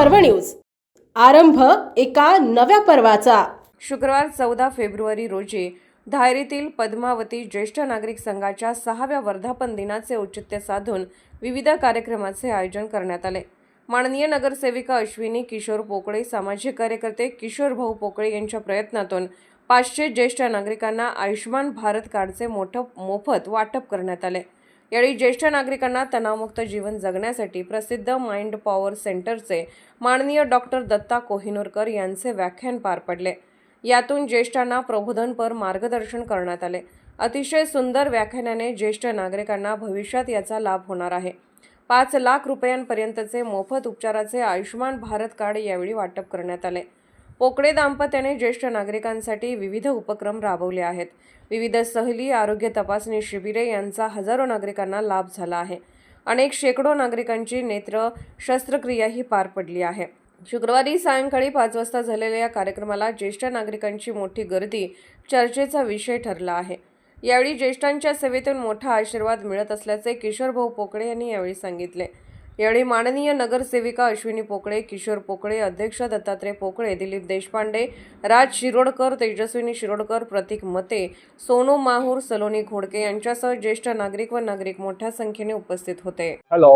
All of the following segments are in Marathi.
पर्व न्यूज. आरंभ एका नव्या पर्वाचा. शुक्रवार चौदा फेब्रुवारी रोजी धायरीतील पद्मावती ज्येष्ठ नागरिक संघाच्या सहाव्या वर्धापन दिनाचे औचित्य साधून विविध कार्यक्रमाचे आयोजन करण्यात आले. माननीय नगरसेविका अश्विनी किशोर पोकळे सामाजिक कार्यकर्ते किशोर भाऊ पोकळे यांच्या प्रयत्नातून पाचशे ज्येष्ठ नागरिकांना आयुष्यमान भारत कार्डचे मोठं मोफत वाटप करण्यात आले. यावेळी ज्येष्ठ नागरिकांना तणावमुक्त जीवन जगण्यासाठी प्रसिद्ध माइंड पॉवर सेंटरचे माननीय डॉक्टर दत्ता कोहिनूरकर यांचे व्याख्यान पार पडले. यातून ज्येष्ठांना प्रबोधनपर मार्गदर्शन करण्यात आले. अतिशय सुंदर व्याख्यानाने ज्येष्ठ नागरिकांना भविष्यात याचा लाभ होणार आहे. पाच लाख रुपयांपर्यंतचे मोफत उपचाराचे आयुष्यमान भारत कार्ड यावेळी वाटप करण्यात आले. पोकळे दाम्पत्याने ज्येष्ठ नागरिकांसाठी विविध उपक्रम राबवले आहेत. विविध सहली आरोग्य तपासणी शिबिरे यांचा हजारो नागरिकांना लाभ झाला आहे. अनेक शेकडो नागरिकांची नेत्र शस्त्रक्रियाही पार पडली आहे. शुक्रवारी सायंकाळी पाच वाजता झालेल्या या कार्यक्रमाला ज्येष्ठ नागरिकांची मोठी गर्दी चर्चेचा विषय ठरला आहे. यावेळी ज्येष्ठांच्या सेवेतून मोठा आशीर्वाद मिळत असल्याचे किशोरभाऊ पोकळे यांनी यावेळी सांगितले. यावेळी माननीय नगरसेविका अश्विनी पोकळे किशोर पोकळे अध्यक्ष दत्तात्रय पोकळे दिलीप देशपांडे राज शिरोडकर तेजस्विनी शिरोडकर प्रतीक मते सोनू माहूर सलोनी घोडके यांच्यासह ज्येष्ठ नागरिक व नागरिक मोठ्या संख्येने उपस्थित होते. हॅलो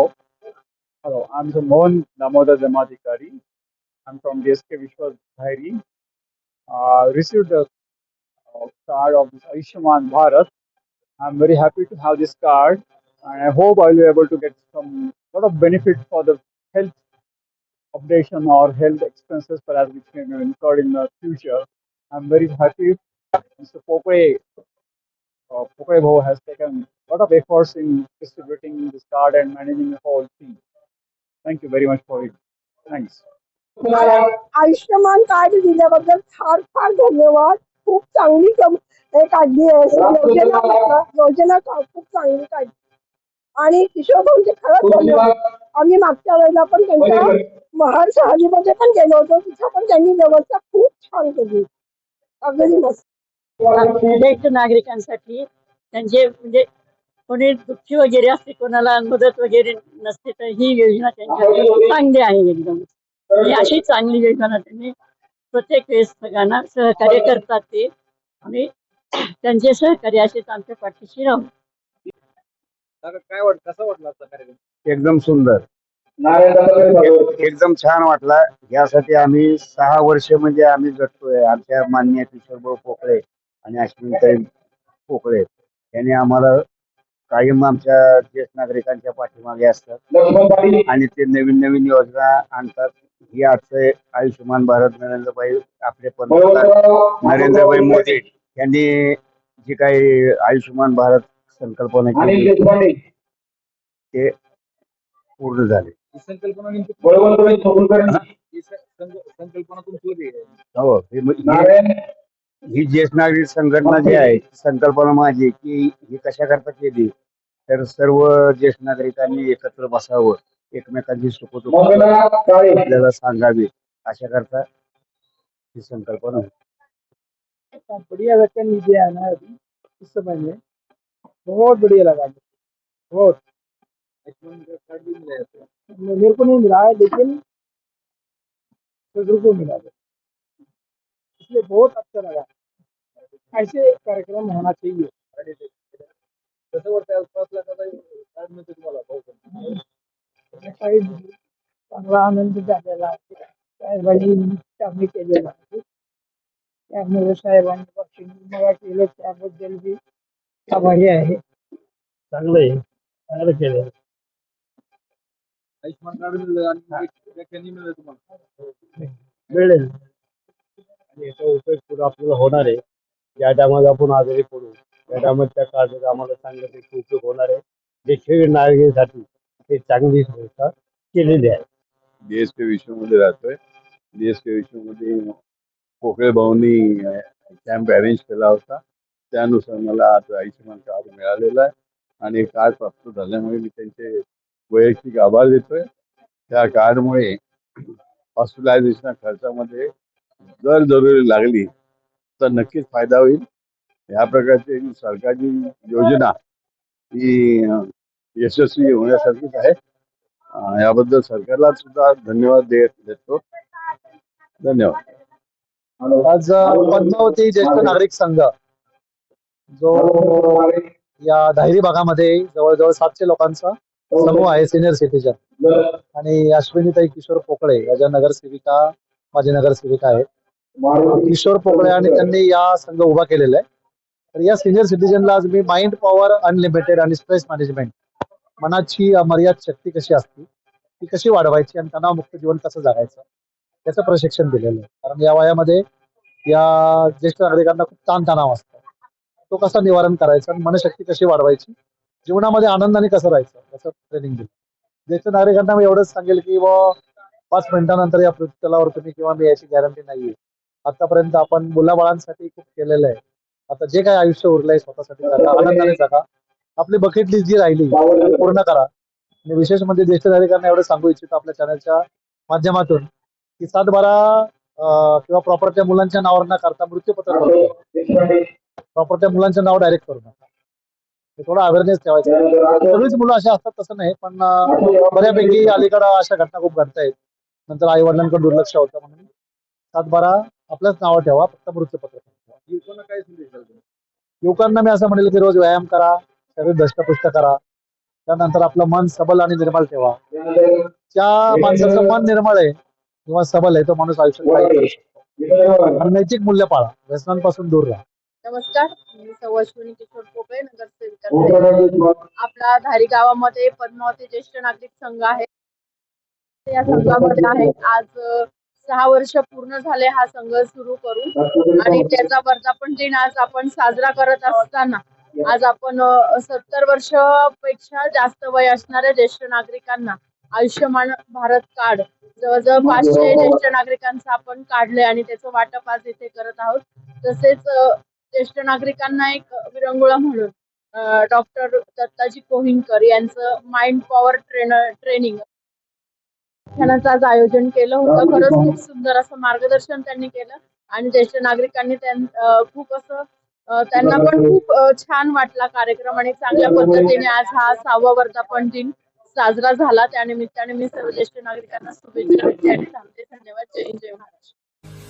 हॅलो आमचं Mohan Damodar Jamadhikari Ayushman Bharat I am very happy to have this card I I hope I will be able to get some lot of benefit for the health updation or health expenses perhaps which may be incurred in the future. I'm very happy Mr. Pokre uh, Pokre Bhau has taken a lot of efforts in distributing this card and managing the whole thing. Thank you very much for it. Thanks. Ayushman card दिल्याबद्दल फार फार धन्यवाद खूप चांगली कम हे काढली आहे योजना योजना का- खूप चांगली काढली आणि किशोर भाऊंचे खरंच धन्यवाद आम्ही मागच्या वेळेला पण त्यांच्या महार सहलीमध्ये पण गेलो होतो. तिथं पण त्यांनी व्यवस्था खूप छान केली. अगदी मस्त. ज्येष्ठ नागरिकांसाठी त्यांचे म्हणजे कोणी दुःखी वगैरे असते कोणाला मदत वगैरे नसते तर ही योजना त्यांच्यासाठी चांगली आहे एकदम. अशी चांगली योजना त्यांनी प्रत्येक वेळेस सगळ्यांना सहकार्य करतात ते. आणि त्यांचे सहकार्य असेच आमच्या पाठीशी राहू. काय वाट कसा वाटला आजचा कार्यक्रम? एकदम सुंदर. एकदम छान वाटला. यासाठी आम्ही सहा वर्ष म्हणजे आम्ही जगतोय. आमच्या मान्य किशोरभाऊ पोकळे आणि अश्विनताई पोकळे यांनी आम्हाला कायम आमच्या ज्येष्ठ नागरिकांच्या पाठीमागे असतात. आणि ते नवीन नवीन योजना आणतात. ही आजचं आयुष्यमान भारत नरेंद्रभाई आपले पंतप्रधान नरेंद्रभाई मोदी यांनी जी काही आयुष्यमान भारत संकल्पना केली. ते पूर्ण झाले. ही संकल्पना नेमकी ही स- संक- संकल्पना तुमची होती हो हे म- ही- ही ज्येष्ठ नागरिक संघटना जी आहे ती संकल्पना माझी की ही कशा करता केली? तर सर्व ज्येष्ठ नागरिकांनी एकत्र बसावं एकमेकांची सुखदुःख आपल्याला सांगावी अशा करता ही संकल्पना होती. बढ़िया व्यक्ति दिया है ना अभी इस समय में बहुत बढ़िया लगा मुझे। बहुत। मेरे को नहीं मिला है लेकिन को मिला है। इसलिए बहुत अच्छा लगा। ऐसे कार्यक्रम होना चाहिए। कसं वाटतं पाच लाखाचा कार्ड मिळते तुम्हाला भाऊ काही चांगला आनंद झालेला साहेबांनी चांगली केलेला त्यामुळे साहेबांनी पक्षी केलं त्याबद्दल बी आहे. चांगलं आहे. चांगलं केलं आयुष्मान कार्ड मिळलं आणि मिळलं तुम्हाला. मिळेल. आणि याचा उपयोग पुढे आपल्याला होणार आहे. ज्या टायमाला आपण आजारी पडू. त्या टायमाला त्या कार्डाचा आम्हाला चांगल्यापैकी उपयोग होणार आहे. देशीय नागरिकांसाठी ते चांगली व्यवस्था केलेली आहे. डीएसके विश्वमध्ये राहतोय. डीएसके विश्वमध्ये पोकळे भाऊनी कॅम्प अरेंज केला होता. त्यानुसार मला आज आयुष्यमान कार्ड मिळालेलं आहे. आणि कार्ड प्राप्त झाल्यामुळे मी त्यांचे वैयक्तिक आभार देतोय. त्या कार्डमुळे हॉस्पिटलायझेशन खर्चामध्ये जर जरुरी लागली तर नक्कीच फायदा होईल. ह्या प्रकारची सरकारची योजना ही यशस्वी होण्यासारखीच आहे. याबद्दल सरकारला सुद्धा धन्यवाद देत देतो. धन्यवाद. आज पद्मावती ज्येष्ठ नागरिक संघ जो या धायरी भागामध्ये जवळजवळ सातशे लोकांचा समूह आहे सिनियर सिटीजन आणि अश्विनीताई किशोर पोकळे या ज्या नगरसेविका माझे नगरसेविका आहेत. किशोर पोकळे आणि त्यांनी या संघ उभा केलेला आहे. तर या सिनियर सिटीजनला आज मी माइंड पॉवर अनलिमिटेड आणि स्ट्रेस मॅनेजमेंट मनाची अमर्याद शक्ती कशी असते ती कशी वाढवायची आणि तणावमुक्त जीवन कसं जगायचं त्याचं प्रशिक्षण दिलेलं आहे. कारण या वयामध्ये या ज्येष्ठ नागरिकांना खूप ताणतणाव असतो. तो कसा निवारण करायचा आणि मनशक्ती कशी वाढवायची? जीवनामध्ये आनंदाने कसं राहायचं? याचं ट्रेनिंग दिलं ज्येष्ठ नागरिकांना मी एवढंच सांगेल की व पाच मिनिटानंतर या पृथ्वीतलावर तुम्ही किंवा मी याची गॅरंटी नाहीये. आतापर्यंत आपण मुलाबाळांसाठी खूप केलेलं आहे. आता जे काही आयुष्य उरलंय स्वतःसाठी जगा आनंदाने जगा. आपली बकेट लिस्ट जी राहिली पूर्ण करा. आणि विशेष म्हणजे ज्येष्ठ नागरिकांना एवढं सांगू इच्छितो आपल्या चॅनलच्या माध्यमातून की सात बारा किंवा प्रॉपरच्या मुलांच्या नावावर न करता मृत्यूपत्र प्रॉपरच्या मुलांचं नाव डायरेक्ट करू नका. हे थोडा अवेअरनेस ठेवायचा. सगळीच मुलं अशा असतात तसं नाही पण बऱ्यापैकी अलीकडं अशा घटना खूप घडतायत नंतर आई वडिलांकडे दुर्लक्ष होतं म्हणून. सात बारा आपल्याच नावं ठेवा फक्त मृत्यूपत्र. काय तुम्ही? युवकांना मी असं म्हणेल की रोज व्यायाम करा शरीर धष्टपुष्ट करा. त्यानंतर आपलं मन सबल आणि निर्मळ ठेवा. ज्या माणसाचं मन निर्मळ आहे किंवा सबल आहे तो माणूस आयुष्यात नैतिक मूल्य पाळा. व्यसनांपासून दूर राहा. नमस्कार मी सौ अश्विनी किशोर पोपळे नगरसेविका आपला धारी गावामध्ये पद्मावती ज्येष्ठ नागरिक संघ आहे. या संघामध्ये आहे आज सहा वर्ष पूर्ण झाले हा संघ सुरू करून. आणि त्याचा वर्धापन दिन आज आपण साजरा करत असताना आज आपण सत्तर वर्षापेक्षा जास्त वय असणाऱ्या ज्येष्ठ नागरिकांना आयुष्यमान भारत कार्ड जवळजवळ पाचशे ज्येष्ठ नागरिकांचं आपण काढले आणि त्याचं वाटप आज इथे करत आहोत. तसेच ज्येष्ठ नागरिकांना एक विरंगुळा म्हणून डॉक्टर दत्ताजी कोहिनकर यांचं माइंड पॉवर ट्रेनर ट्रेनिंग व्याख्यानाचं आज आयोजन केलं होतं. खरंच खूप सुंदर असं मार्गदर्शन त्यांनी केलं. आणि ज्येष्ठ नागरिकांनी खूप असं त्यांना पण खूप छान वाटला कार्यक्रम आणि चांगल्या पद्धतीने आज हा सहावा वर्धापन दिन साजरा झाला. त्या निमित्ताने मी सर्व ज्येष्ठ नागरिकांना शुभेच्छा देते आणि थांबते. धन्यवाद. जय जय महाराष्ट्र.